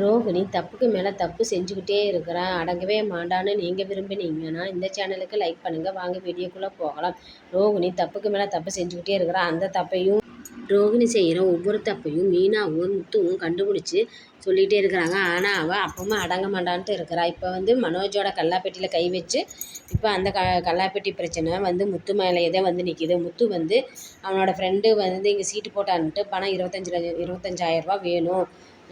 ரோகிணி தப்புக்கு மேலே தப்பு செஞ்சுக்கிட்டே இருக்கிறான் அடங்கவே மாட்டான்னு நீங்கள் விரும்பினீங்கன்னா இந்த சேனலுக்கு லைக் பண்ணுங்கள் வாங்க வீடியோக்குள்ளே போகலாம். ரோகிணி தப்புக்கு மேலே தப்பு செஞ்சுக்கிட்டே இருக்கிறான் அந்த தப்பையும் ரோகிணி செய்கிற ஒவ்வொரு தப்பையும் மீனாவும் முத்துவும் கண்டுபிடிச்சி சொல்லிகிட்டே இருக்கிறாங்க. ஆனால் அவள் அப்பவும் அடங்க மாட்டான்ட்டு இருக்கிறா. இப்போ வந்து மனோஜோட கல்லாப்பெட்டியில் கை வச்சு இப்போ அந்த க கல்லாப்பெட்டி பிரச்சனை வந்து முத்து மேலேயே தான் வந்து நிற்கிது முத்து வந்து அவனோட ஃப்ரெண்டு வந்து இங்கே சீட்டு போட்டான்ட்டு பணம் இருபத்தஞ்சி லட்ச இருபத்தஞ்சாயிரரூபா வேணும்.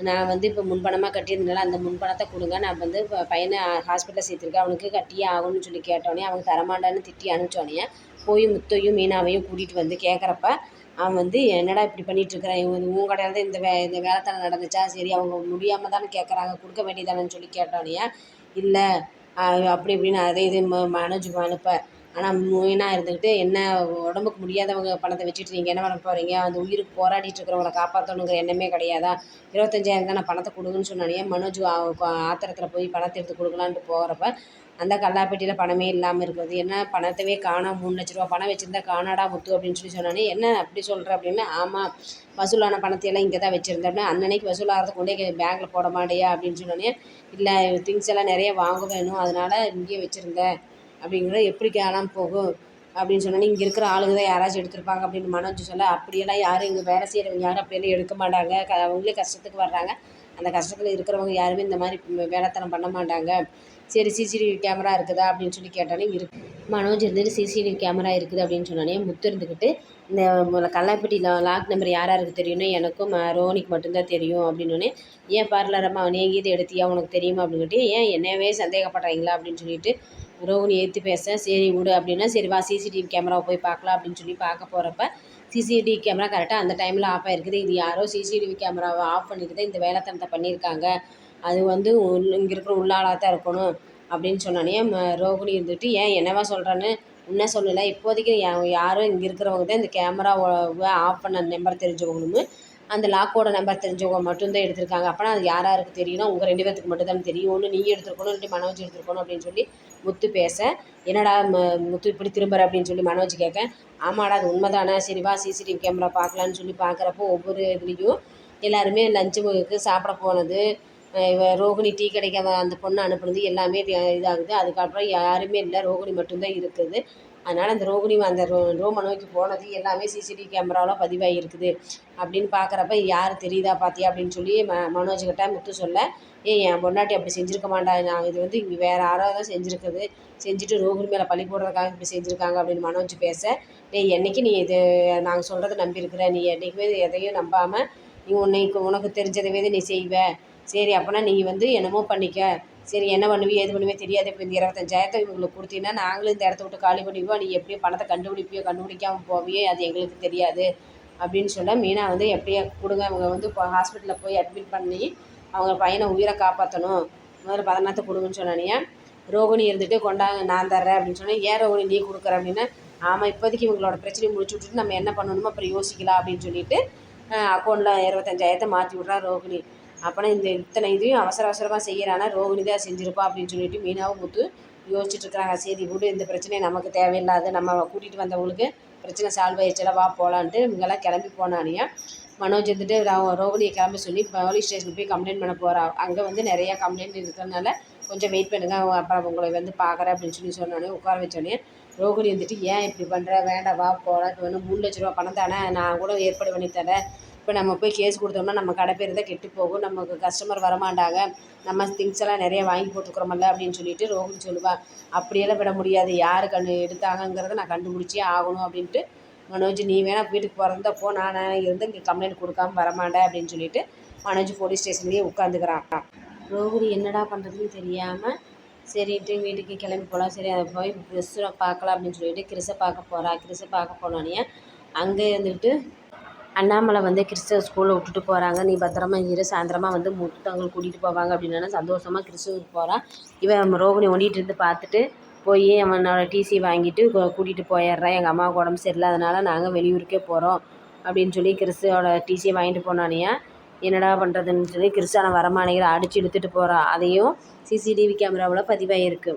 நான் வந்து இப்போ முன்பணமாக கட்டியிருந்தனால அந்த முன்பணத்தை கொடுங்க. நான் வந்து இப்போ பையனை ஹாஸ்பிட்டலில் சேர்த்துருக்கேன். அவனுக்கு கட்டியே ஆகணும்னு சொல்லி கேட்டோடனே அவங்க தரமாட்டான்னு திட்டி அனுப்பிச்சோடனே போய் முத்தையும் மீனாவையும் கூட்டிகிட்டு வந்து கேட்குறப்ப அவன் வந்து என்னடா இப்படி பண்ணிகிட்ருக்குறான் இவன் உன் கடையில் தான் இந்த வே இந்த வேலைத்தனம் நடந்துச்சா? சரி அவங்க முடியாமல் தானே கேட்குறாங்க. கொடுக்க வேண்டியதானேன்னு சொல்லி கேட்டோடனே இல்லை அப்படி இப்படின்னு அதை இது ம மனோஜ் அனுப்ப. ஆனால் மெயினாக இருந்துக்கிட்டு என்ன உடம்புக்கு முடியாதவங்க பணத்தை வச்சுட்டு நீங்கள் என்ன பண்ண போகிறீங்க அந்த உயிருக்கு போராடிட்டு இருக்கிறவங்கள காப்பாற்றணுங்கிற எண்ணமே கிடையாதா? இருபத்தஞ்சாயிரம் தானே நான் பணத்தை கொடுங்கன்னு சொன்னானே மனோஜ் ஆத்திரத்தில் போய் பணத்தை எடுத்து கொடுக்கலான்ட்டு போகிறப்ப அந்த கல்லாப்பெட்டியில் பணமே இல்லாமல் இருக்கிறது. என்ன பணத்தவே காணோம் மூணு லட்ச ரூபா பணம் வச்சுருந்தா காணாடா முத்து அப்படின்னு சொல்லி சொன்னானே என்ன அப்படி சொல்கிற அப்படின்னு ஆமாம் வசூலான பணத்தையெல்லாம் இங்கே தான் வச்சுருந்தேன் அப்படின்னு அன்னன்னைக்கு வசூலாகிறத கொண்டே பேங்க்கில் போட மாட்டேயா அப்படின்னு சொன்னோடனே இல்லை திங்ஸ் எல்லாம் நிறைய வாங்க வேணும் அதனால் இங்கேயே வச்சுருந்தேன். அப்படிங்கிறது எப்படி காணாமல் போகும் அப்படின்னு சொன்னோன்னே இங்கே இருக்கிற ஆளுங்க தான் யாராச்சும் எடுத்திருப்பாங்க அப்படின்னு மனோஜ் சொல்ல அப்படியெல்லாம் யாரும் இங்கே வேலை செய்கிறவங்க யாரும் அப்படியெல்லாம் எடுக்க மாட்டாங்க. க அவங்களே கஷ்டத்துக்கு வர்றாங்க. அந்த கஷ்டத்தில் இருக்கிறவங்க யாருமே இந்த மாதிரி வேலைத்தனம் பண்ண மாட்டாங்க. சரி சிசிடிவி கேமரா இருக்குதா அப்படின்னு சொல்லி கேட்டோன்னே இருக்கு. மனோஜ் இருந்துட்டு சிசிடிவி கேமரா இருக்குது அப்படின்னு சொன்னானே முத்து இருந்துக்கிட்டு இந்த கல்லாப்பட்டியில் லாக் நம்பர் யார் யாருக்கு தெரியும்னா எனக்கும் ரோனிக்கு மட்டும்தான் தெரியும் அப்படின்னோடனே ஏன் பார்லரம்மா நீ இது எடுத்தியா? உனக்கு தெரியுமா? அப்படின்னு ஏன் என்னவே சந்தேகப்படுறீங்களா? அப்படின்னு சொல்லிட்டு ரோகிணி ஏற்றி பேச சரி விடு அப்படின்னா சரி வா சிசிடிவி கேமராவை போய் பார்க்கலாம் அப்படின்னு சொல்லி பார்க்க போகிறப்ப சிசிடிவி கேமரா கரெக்டாக அந்த டைமில் ஆஃப் ஆகிருக்குது இது யாரோ சிசிடிவி கேமராவை ஆஃப் பண்ணிட்டு தான் இந்த வேலைத்தனத்தை பண்ணியிருக்காங்க. அது வந்து இங்கே இருக்கிற உள்ளாளாக தான் இருக்கணும் அப்படின்னு சொன்னானே ரோகிணி இருந்துட்டு ஏன் என்னவா சொல்கிறேன்னு என்ன சொல்லலை. இப்போதைக்கு யாரும் இங்கே இருக்கிறவங்க தான் இந்த கேமராவை ஆஃப் பண்ண நம்பர் தெரிஞ்சவங்களும் அந்த லாக்கோட நம்பர் தெரிஞ்சவங்க மட்டும்தான் எடுத்திருக்காங்க. அப்போனா அது யார் யாருக்கு தெரியும்னா உங்கள் ரெண்டு பேர்த்துக்கு மட்டும் தான் தெரியும். ஒன்று நீ எடுத்துருக்கணும் இல்லாட்டி மனோஜ் எடுத்துருக்கணும் அப்படின்னு சொல்லி முத்து பேச. என்னடா முத்து இப்படி திரும்புற அப்படின்னு சொல்லி மனோஜ் கேட்க. ஆமாடா அது உண்மைதானே? சரி வா சிசிடிவி கேமரா பார்க்கலான்னு சொல்லி பார்க்குறப்போ ஒவ்வொரு இதுலேயும் எல்லாருமே லஞ்சு சாப்பிட போனது. ரோகிணி டீ கடைக்கு அந்த பொண்ணு அனுப்புனது எல்லாமே இதாகுது. அதுக்கப்புறம் யாருமே இல்லை ரோகிணி மட்டும்தான் இருக்குது. அதனால் அந்த ரோகிணி அந்த ரோ ரோமை நோக்கி போனது எல்லாமே சிசிடிவி கேமராவில் பதிவாகியிருக்குது அப்படின்னு பார்க்குறப்ப யார் தெரியுதா பார்த்தியா அப்படின்னு சொல்லி ம மனோஜ்கிட்ட முத்து சொல்ல ஏய் என் பொண்டாட்டி அப்படி செஞ்சுருக்க மாட்டா நான் இது வந்து இங்கே வேறு யாரோ தான் செஞ்சுருக்குது செஞ்சுட்டு ரோகிணி மேலே பழி போடுறதுக்காக இப்படி செஞ்சுருக்காங்க அப்படின்னு மனோஜ் பேச டேய் என்றைக்கு நீ இது நாங்கள் சொல்கிறத நம்பியிருக்கிற நீ என்றைக்குமே எதையும் நம்பாமல் நீ உன்னைக்கு உனக்கு தெரிஞ்சதவே நீ செய்வ சரி அப்போனா நீ வந்து என்னமோ பண்ணிக்க சரி என்ன பண்ணுவி ஏது பண்ணுவே தெரியாது. இப்போ இந்த இருபத்தஞ்சாயிரத்தை இவங்களுக்கு கொடுத்தீங்கன்னா நாங்களும் இந்த இடத்த விட்டு காலி பண்ணிப்போம் நீ எப்படியோ பணத்தை கண்டுபிடிப்பியோ கண்டுபிடிக்காமல் போவியோ அது எங்களுக்கு தெரியாது. அப்படின்னு சொல்ல மீனா வந்து எப்படியா கொடுங்க. அவங்க வந்து இப்போ ஹாஸ்பிட்டலில் போய் அட்மிட் பண்ணி அவங்க பையனை உயிரை காப்பாற்றணும் முதல்ல பதனத்தை கொடுங்கன்னு சொன்னானே ரோகிணி இருந்துட்டு கொண்டாங்க நான் தர்றேன் அப்படின்னு சொன்னேன் ஏன் ரோகிணி நீ கொடுக்குற? அப்படின்னா. ஆமாம் இப்போதைக்கு இவங்களோட பிரச்சனையை முடிச்சு விட்டுட்டு நம்ம என்ன பண்ணணுமோ அப்புறம் யோசிக்கலாம் அப்படின்னு சொல்லிட்டு அக்கௌண்ட்டில் இருபத்தஞ்சாயிரத்தை மாற்றி விட்றா ரோகிணி. அப்போனா இந்த இத்தனை இதையும் அவசர அவசரமாக செய்கிறானா ரோகிணி தான் செஞ்சுருப்பா அப்படின்னு சொல்லிட்டு மீனாவும் முத்து யோசிச்சுட்ருக்குறாங்க சரி விடு இந்த பிரச்சனை நமக்கு தேவையில்லாத நம்ம கூட்டிகிட்டு வந்தவங்களுக்கு பிரச்சனை சால்வ் ஆயிடுச்சுல வா போகலான்ட்டு இவங்கெல்லாம் கிளம்பி போனானியா? மனோஜ் வந்துட்டு ரோகிணியை கிளம்ப சொல்லி போலீஸ் ஸ்டேஷனுக்கு போய் கம்ப்ளைண்ட் பண்ண போகிறா அங்கே வந்து நிறையா கம்ப்ளைண்ட் இருக்கிறதுனால கொஞ்சம் வெயிட் பண்ணுங்க அப்புறம் உங்களை வந்து பார்க்குறேன் அப்படின்னு சொல்லி சொன்னோடனே உட்கார வச்சோடனே ரோகிணி வந்துட்டு ஏன் இப்படி பண்ணுற வேண்டாம் வா போகலாம் இப்போ வந்து மூணு லட்ச ரூபா பணம் தானே? நான் கூட ஏற்பாடு பண்ணி தரேன். இப்போ நம்ம போய் கேஸ் கொடுத்தோம்னா நம்ம கடை பேர் தான் கெட்டு போகும். நமக்கு கஸ்டமர் வரமாட்டாங்க. நம்ம திங்ஸ் எல்லாம் நிறைய வாங்கி போட்டுக்கிறோமல்ல அப்படின்னு சொல்லிட்டு ரோஹிணி சொல்லுவாள் அப்படியெல்லாம் விட முடியாது. யார் கண்டு எடுத்தாங்கங்கிறத நான் கண்டுபிடிச்சே ஆகணும் அப்படின்ட்டு மனோஜ் நீ வேணால் வீட்டுக்கு பிறந்த போ. நான் இருந்து இங்கே கம்ப்ளைண்ட் கொடுக்காம வரமாட்டேன் அப்படின்னு சொல்லிட்டு மனோஜ் போலீஸ் ஸ்டேஷன்லேயே உட்காந்துக்கிறான் ரோஹிணி என்னடா பண்ணுறதுன்னு தெரியாமல் சரின்ட்டு வீட்டுக்கு கிளம்பி போகலாம் சரி அதை போய் கிறிஸ்துவை பார்க்கலாம் அப்படின்னு சொல்லிட்டு கிறிஸை பார்க்க போகிறா கிறிஸை பார்க்க போனோடனே அங்கே இருந்துக்கிட்டு அண்ணாமலை வந்து கிறிஸ்துவ ஸ்கூலில் விட்டுட்டு போகிறாங்க நீ பத்திரமா இரு சாயந்தரமாக வந்து முத்தவங்களை கூட்டிகிட்டு போவாங்க அப்படின்னு சந்தோஷமாக கிறிஸ்துவுக்கு போகிறான் இவன் ரோகிணி ஒண்டிகிட்டு இருந்து பார்த்துட்டு போய் அவனோட டிசி வாங்கிட்டு கூட்டிகிட்டு போயிடுறான். எங்கள் அம்மாவுக்கு உடம்பு சரியில்லாதனால நாங்கள் வெளியூருக்கே போகிறோம் அப்படின்னு சொல்லி கிறிஸ்துவோட டிசியை வாங்கிட்டு போனானியா என்னடா பண்ணுறதுன்னு சொல்லி கிறிஸ்தான வரமானைகளை அடித்து இழுத்துட்டு போகிறான் அதையும் சிசிடிவி கேமராவில் பதிவாகிருக்கு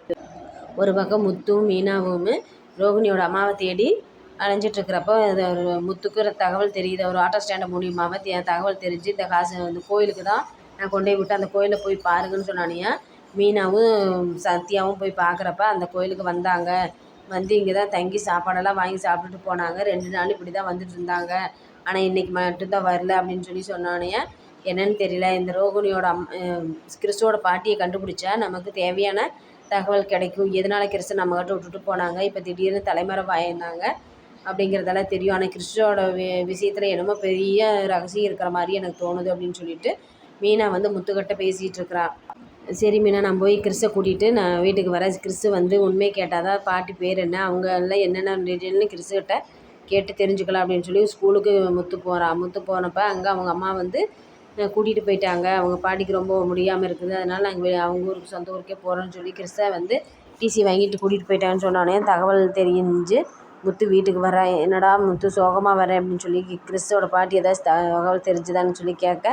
ஒரு பக்கம் முத்தும் மீனாவும் ரோகிணியோட அம்மாவை தேடி அலைஞ்சிட்ருக்கிறப்போ இது ஒரு முத்துக்கு தகவல் தெரியுது. ஒரு ஆட்டோ ஸ்டாண்டு மூலியமாக தகவல் தெரிஞ்சு இந்த காசு இந்த கோயிலுக்கு தான் நான் கொண்டு போய் விட்டு அந்த கோயிலில் போய் பாருங்கன்னு சொன்னானியா மீனாவும் சத்யாவும் போய் பார்க்குறப்ப அந்த கோயிலுக்கு வந்தாங்க. வந்து இங்கே தான் தங்கி சாப்பாடெல்லாம் வாங்கி சாப்பிட்டுட்டு போனாங்க. ரெண்டு நாள் இப்படி தான் வந்துட்டு இருந்தாங்க. ஆனால் இன்றைக்கி மட்டும்தான் வரல அப்படின்னு சொல்லி சொன்னானுங்க. என்னன்னு தெரியல. இந்த ரோகிணியோட அம் கிறிஸ்துவோட பாட்டியை கண்டுபிடிச்சா நமக்கு தேவையான தகவல் கிடைக்கும். எதனால் கிறிஸ்து நம்மக்கிட்ட விட்டுட்டு போனாங்க? இப்போ திடீர்னு தலைமறைவு வாயிருந்தாங்க அப்படிங்கிறதெல்லாம் தெரியும். ஆனால் கிறிஸ்துவோட வி விஷயத்தில் என்னமோ பெரிய ரகசியம் இருக்கிற மாதிரி எனக்கு தோணுது அப்படின்னு சொல்லிட்டு மீனா வந்து முத்துக்கிட்ட பேசிகிட்டு இருக்கிறா. சரி மீனா நான் போய் கிறிஸ்தை கூட்டிகிட்டு நான் வீட்டுக்கு வரேன். கிறிஸ்து வந்து உண்மை கேட்டால் தான் பாட்டி பேர் என்ன அவங்க எல்லாம் என்னென்ன டீட்டெயில்னு கிறிஸ்துக்கிட்ட கேட்டு தெரிஞ்சுக்கலாம் அப்படின்னு சொல்லி ஸ்கூலுக்கு முத்து போகிறான் முத்து போனப்போ அங்கே அவங்க அம்மா வந்து கூட்டிகிட்டு போயிட்டாங்க. அவங்க பாட்டிக்கு ரொம்ப முடியாமல் இருக்குது. அதனால் நாங்கள் அவங்க ஊருக்கு சொந்த ஊருக்கே போகிறோன்னு சொல்லி கிறிஸ்தை வந்து டிசி வாங்கிட்டு கூட்டிகிட்டு போயிட்டாங்கன்னு சொன்னோடனே தகவல் தெரிஞ்சு முத்து வீட்டுக்கு வரேன். என்னடா முத்து சோகமாக வரேன் அப்படின்னு சொல்லி கிறிஸ்தோட பாட்டி ஏதாச்சும் தகவல் தெரிஞ்சுதான்னு சொல்லி கேட்க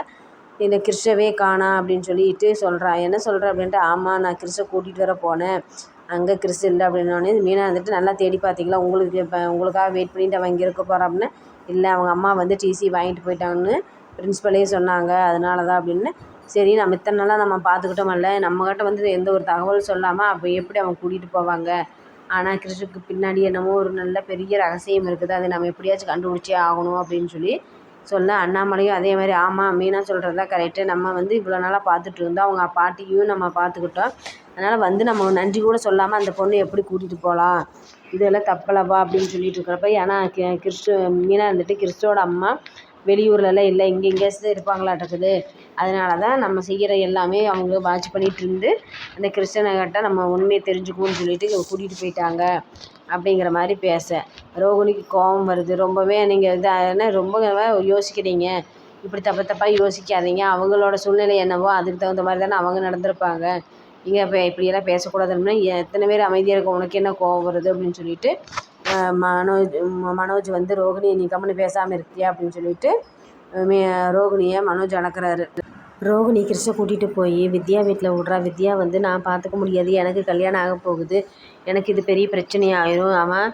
என்னை கிறிஸ்டவே காணா அப்படின்னு சொல்லிட்டு சொல்கிறான் என்ன சொல்கிற அப்படின்ட்டு ஆமாம் நான் கிறிஸ்ட கூட்டிகிட்டு வர போனேன். அங்கே கிறிஸ்து இல்லை அப்படின்னோடனே மீனா வந்துட்டு நல்லா தேடி பார்த்தீங்களா உங்களுக்கு இப்போ உங்களுக்காக வெயிட் பண்ணிட்டு அவன் இங்கே இருக்க போகிறான் அப்படின்னு இல்லை அவங்க அம்மா வந்து டிசி வாங்கிட்டு போயிட்டாங்கன்னு பிரின்ஸ்பலே சொன்னாங்க. அதனால தான் அப்படின்னு சரி நம்ம இத்தனை நாளாக நம்ம பார்த்துக்கிட்டோமல்ல நம்மக்கிட்ட வந்து எந்த ஒரு தகவலும் சொல்லாமல் அப்போ எப்படி அவங்க கூட்டிகிட்டு போவாங்க? ஆனால் கிறிஸ்துக்கு பின்னாடி என்னமோ ஒரு நல்ல பெரிய ரகசியம் இருக்குது. அதை நம்ம எப்படியாச்சும் கண்டுபிடிச்சே ஆகணும் அப்படின்னு சொல்லி சொல்ல அண்ணாமலையும் அதே மாதிரி ஆமாம் மீனா சொல்கிறது தான் கரெக்டு நம்ம வந்து இவ்வளோ நாளாக பார்த்துட்டு இருந்தோம். அவங்க பாட்டியும் நம்ம பார்த்துக்கிட்டோம். அதனால் வந்து நம்ம நன்றி கூட சொல்லாமல் அந்த பொண்ணு எப்படி கூட்டிகிட்டு போகலாம் இதெல்லாம் தப்பலப்பா அப்படின்னு சொல்லிட்டு இருக்கிறப்ப ஏன்னா கிறிஸ்து மீனா இருந்துட்டு கிறிஸ்துவோட அம்மா வெளியூர்லலாம் இல்லை. இங்கே எங்கேயாச்சும் இருப்பாங்களாட்டுருக்குது அதனால தான் நம்ம செய்கிற எல்லாமே அவங்க வாட்ச் பண்ணிகிட்டு இருந்து அந்த கிறிஸ்டனகிட்ட நம்ம உண்மையை தெரிஞ்சுக்குவோன்னு சொல்லிட்டு கூட்டிகிட்டு போயிட்டாங்க அப்படிங்கிற மாதிரி பேச. ரோகிணிக்கு கோபம் வருது. ரொம்பவே நீங்கள் இது ரொம்ப யோசிக்கிறீங்க. இப்படி தப்பு தப்பாக யோசிக்காதீங்க. அவங்களோட சூழ்நிலை என்னவோ அதுக்கு தகுந்த மாதிரி தானே அவங்க நடந்திருப்பாங்க. இங்கே இப்போ இப்படியெல்லாம் பேசக்கூடாதுன்னா எத்தனை பேர் அமைதியாக இருக்க உனக்கு என்ன கோவம் வருது அப்படின்னு சொல்லிட்டு மனோஜ் மனோஜ் வந்து ரோகிணி நீ கம்முன்னு பேசாமல் இருக்கியா? அப்படின்னு சொல்லிட்டு ரோகிணியை மனோஜ் அணக்கிறாரு. ரோகிணி கிருஷ்ண கூட்டிகிட்டு போய் வித்யா வீட்டில் விட்றா. வித்யா வந்து நான் பார்த்துக்க முடியாது. எனக்கு கல்யாணம் ஆக போகுது. எனக்கு இது பெரிய பிரச்சனையாயிரும். அவன்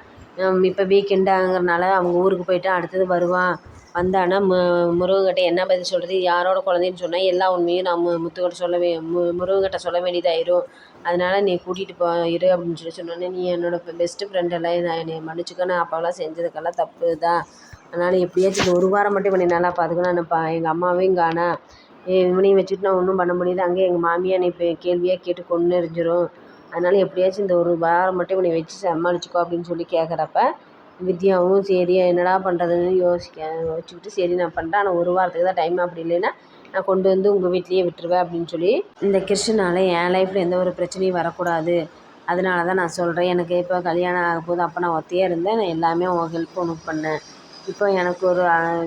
இப்போ வீக்கெண்டாங்கிறனால அவங்க ஊருக்கு போயிட்டு அடுத்தது வருவான். வந்தான்னா மு முருகன்கிட்ட என்ன பதில் சொல்கிறது யாரோட குழந்தைன்னு சொன்னால் எல்லா உண்மையும் நான் மு முத்துக்கிட்ட சொல்ல வே மு முருகன்கிட்ட சொல்ல வேண்டியதாயிரும். அதனால் நீ கூட்டிகிட்டு போ இரு அப்படின்னு சொல்லி சொன்னோன்னே நீ என்னோடய பெஸ்ட்டு ஃப்ரெண்டெல்லாம் நான் என்னை மன்னிச்சுக்க. நான் அப்போல்லாம் செஞ்சதுக்கெல்லாம் தப்பு தான் அதனால் எப்படியாச்சும் ஒரு வாரம் மட்டும் பண்ணி நல்லா பார்த்துக்கணும் நினப்பா எங்கள் அம்மாவையும் காணா இவனையும் வச்சுட்டு நான் ஒன்றும் பண்ண முடியாது. அங்கே எங்கள் மாமியார் என்னை இப்போ கேள்வியாக கேட்டு கொன்று எரிஞ்சிரும் அதனால் எப்படியாச்சும் இந்த ஒரு வாரம் மட்டும் இவனை வச்சு சமாளிச்சுக்கோ அப்படின்னு சொல்லி கேட்குறப்ப வித்யாவும் சரி என்னடா பண்ணுறதுன்னு யோசிக்க யோசிச்சுக்கிட்டு சரி நான் பண்ணுறேன் ஆனால் ஒரு வாரத்துக்கு தான் டைம் அப்படி இல்லைன்னா நான் கொண்டு வந்து உங்கள் வீட்லேயே விட்டுருவேன் அப்படின்னு சொல்லி இந்த கிருஷ்ணனால் என் லைஃப்பில் எந்த ஒரு பிரச்சனையும் வரக்கூடாது. அதனால தான் நான் சொல்கிறேன் எனக்கு இப்போ கல்யாணம் ஆக போது அப்போ நான் ஒத்தையாக இருந்தேன். நான் எல்லாமே உன் ஹெல்ப் உனக்கு பண்ணேன். இப்போ எனக்கு ஒரு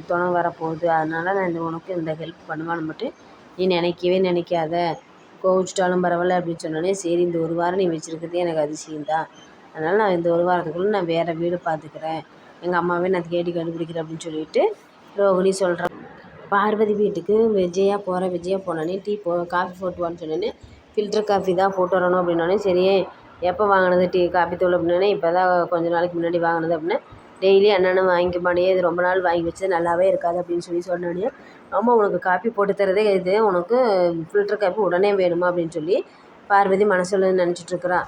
துணை வரப்போகுது. அதனால் நான் இந்த உனக்கு இந்த ஹெல்ப் பண்ணுவான்னு மட்டும் நீ நினைக்கவே நினைக்காத. கோவிச்சிட்டாலும் பரவாயில்ல அப்படின்னு சொன்னோடனே சரி இந்த ஒரு வாரம் நீ வச்சுருக்கிறது எனக்கு அதிசயம் தான். அதனால் நான் இந்த ஒரு வாரத்துக்குள்ளே நான் வேறு வீடு பார்த்துக்கிறேன். எங்கள் அம்மாவே நான் தேடி கண்டுபிடிக்கிறேன் அப்படின்னு சொல்லிட்டு ரோகிணி சொல்கிறேன் பார்வதி வீட்டுக்கு விஜயா போகிறேன் விஜயா போனோடனே டீ போ காஃபி போட்டுவான்னு சொன்னோடனே ஃபில்டர் காஃபி தான் போட்டு வரணும் அப்படின்னோடனே சரி எப்போ வாங்கினது டீ காஃபி தூள் அப்படின்னே இப்போ தான் கொஞ்ச நாளைக்கு முன்னாடி வாங்கினது அப்படின்னா டெய்லி அண்ணனும் வாங்கிக்கமாடியே இது ரொம்ப நாள் வாங்கி வச்சது நல்லாவே இருக்காது அப்படின்னு சொல்லி சொன்னோடனே ஆமாம் உனக்கு காப்பி போட்டு தரதே இது உனக்கு ஃபில்டர் காப்பி உடனே வேணுமா? அப்படின்னு சொல்லி பார்வதி மனசில் நினச்சிட்ருக்குறா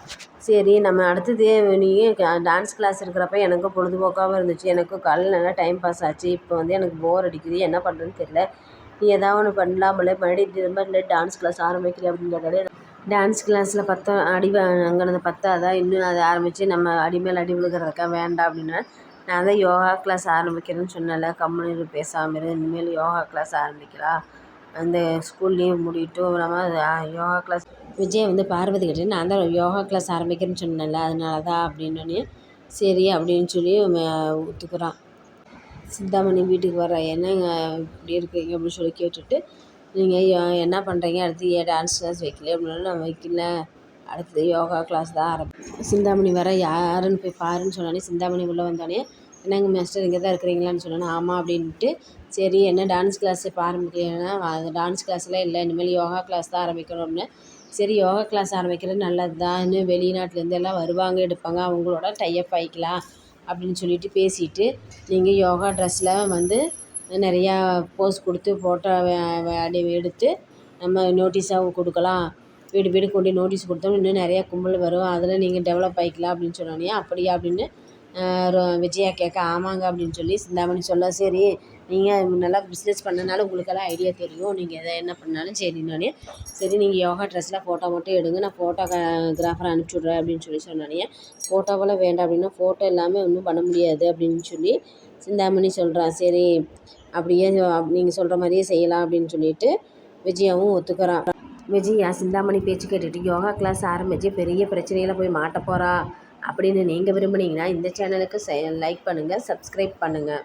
சரி நம்ம அடுத்தது நீ டான்ஸ் கிளாஸ் இருக்கிறப்ப எனக்கும் பொழுதுபோக்காகவும் இருந்துச்சு. எனக்கும் காலையில் நல்லா டைம் பாஸ் ஆச்சு. இப்போ வந்து எனக்கு போர் அடிக்குது. என்ன பண்ணுறதுன்னு தெரியல. நீ எதாவது ஒன்று பண்ணலாமலே. மறுபடியும் திரும்ப இல்லை டான்ஸ் கிளாஸ் ஆரம்பிக்கிறேன் அப்படின்னு டான்ஸ் கிளாஸில் பத்தா அடி அங்கே பத்தாதான் இன்னும் அதை ஆரம்பித்து நம்ம அடி மேலே அடி விழுகிறதுக்கா? வேண்டாம். அப்படின்னா நான் தான் யோகா கிளாஸ் ஆரம்பிக்கிறேன்னு சொன்னேன்ல கம்முனு பேசாமல் இரு இனிமேல் யோகா கிளாஸ் ஆரம்பிக்கலாம் அந்த ஸ்கூல் லீவ் முடிவிட்டு நம்ம யோகா கிளாஸ் விஜய் வந்து பார்வதி கிட்டே நான் தான் யோகா கிளாஸ் ஆரம்பிக்கிறேன்னு சொன்னேன்ல அதனால தான் அப்படின்னோடனே சரி அப்படின்னு சொல்லி ஒத்துக்கிறான். சிந்தாமணி வீட்டுக்கு வர என்னங்க இப்படி இருக்கீங்க அப்படின்னு சொல்லி கேட்டுட்டு நீங்கள் என்ன பண்ணுறீங்க அடுத்து ஏன் டான்ஸ் கிளாஸ் வைக்கல அப்படின்னாலும் நான் வைக்கல. அடுத்தது யோகா கிளாஸ் தான் ஆரம்பி. சிந்தாமணி வர யாருன்னு போய் பாருன்னு சொன்னோடனே சிந்தாமணி உள்ளே வந்தோடனே என்னங்க மாஸ்டர் இங்கே தான் இருக்கிறீங்களான்னு சொன்னோன்னே ஆமாம் அப்படின்ட்டு சரி என்ன டான்ஸ் கிளாஸ் இப்போ ஆரம்பிக்கலைன்னா அது டான்ஸ் கிளாஸ்லாம் இல்லை இனிமேல் யோகா கிளாஸ் தான் ஆரம்பிக்கணும் அப்படின்னு சரி யோகா கிளாஸ் ஆரம்பிக்கிறது நல்லது தான் இன்னும் வெளிநாட்டிலேருந்து எல்லாம் வருவாங்க எடுப்பாங்க அவங்களோட டைப் ஆகிக்கலாம் அப்படின்னு சொல்லிட்டு பேசிட்டு நீங்கள் யோகா ட்ரெஸ்ஸில் வந்து நிறையா போஸ் கொடுத்து ஃபோட்டோ எடுத்து நம்ம நோட்டீஸாகவும் கொடுக்கலாம். வீடு வீடு கொண்டு நோட்டீஸ் கொடுத்தோம். இன்னும் நிறையா கும்பல் வரும். அதில் நீங்கள் டெவலப் ஆகிக்கலாம் அப்படின்னு சொன்னோடனே அப்படியா அப்படின்னு விஜயா கேட்க ஆமாங்க அப்படின்னு சொல்லி சிந்தாமணி சொல்ல சரி நீங்கள் நல்லா பிஸ்னஸ் பண்ணனால உங்களுக்கெல்லாம் ஐடியா தெரியும். நீங்கள் எதை என்ன பண்ணாலும் சரின்னோடனே சரி நீங்கள் யோகா ட்ரெஸ்ஸில் ஃபோட்டோ மட்டும் எடுங்க. நான் ஃபோட்டோ கிராஃபர் அனுப்பிச்சி விட்றேன் அப்படின்னு சொல்லி சொன்னோடனே ஃபோட்டோவெல்லாம் வேண்டாம் அப்படின்னா ஃபோட்டோ இல்லாமல் ஒன்றும் பண்ண முடியாது அப்படின்னு சொல்லி சிந்தாமணி சொல்கிறா சரி அப்படியே நீங்கள் சொல்கிற மாதிரியே செய்யலாம் அப்படின்னு சொல்லிட்டு விஜயாவும் ஒத்துக்கிறான் விஜயா சிந்தாமணி பேச்சு கேட்டுட்டு யோகா கிளாஸ் ஆரம்பித்து பெரிய பிரச்சனையில் போய் மாட்ட போகிறா அப்படின்னு நீங்கள் விரும்புனீங்கன்னா இந்த சேனலுக்கு லைக் பண்ணுங்கள் சப்ஸ்கிரைப் பண்ணுங்கள்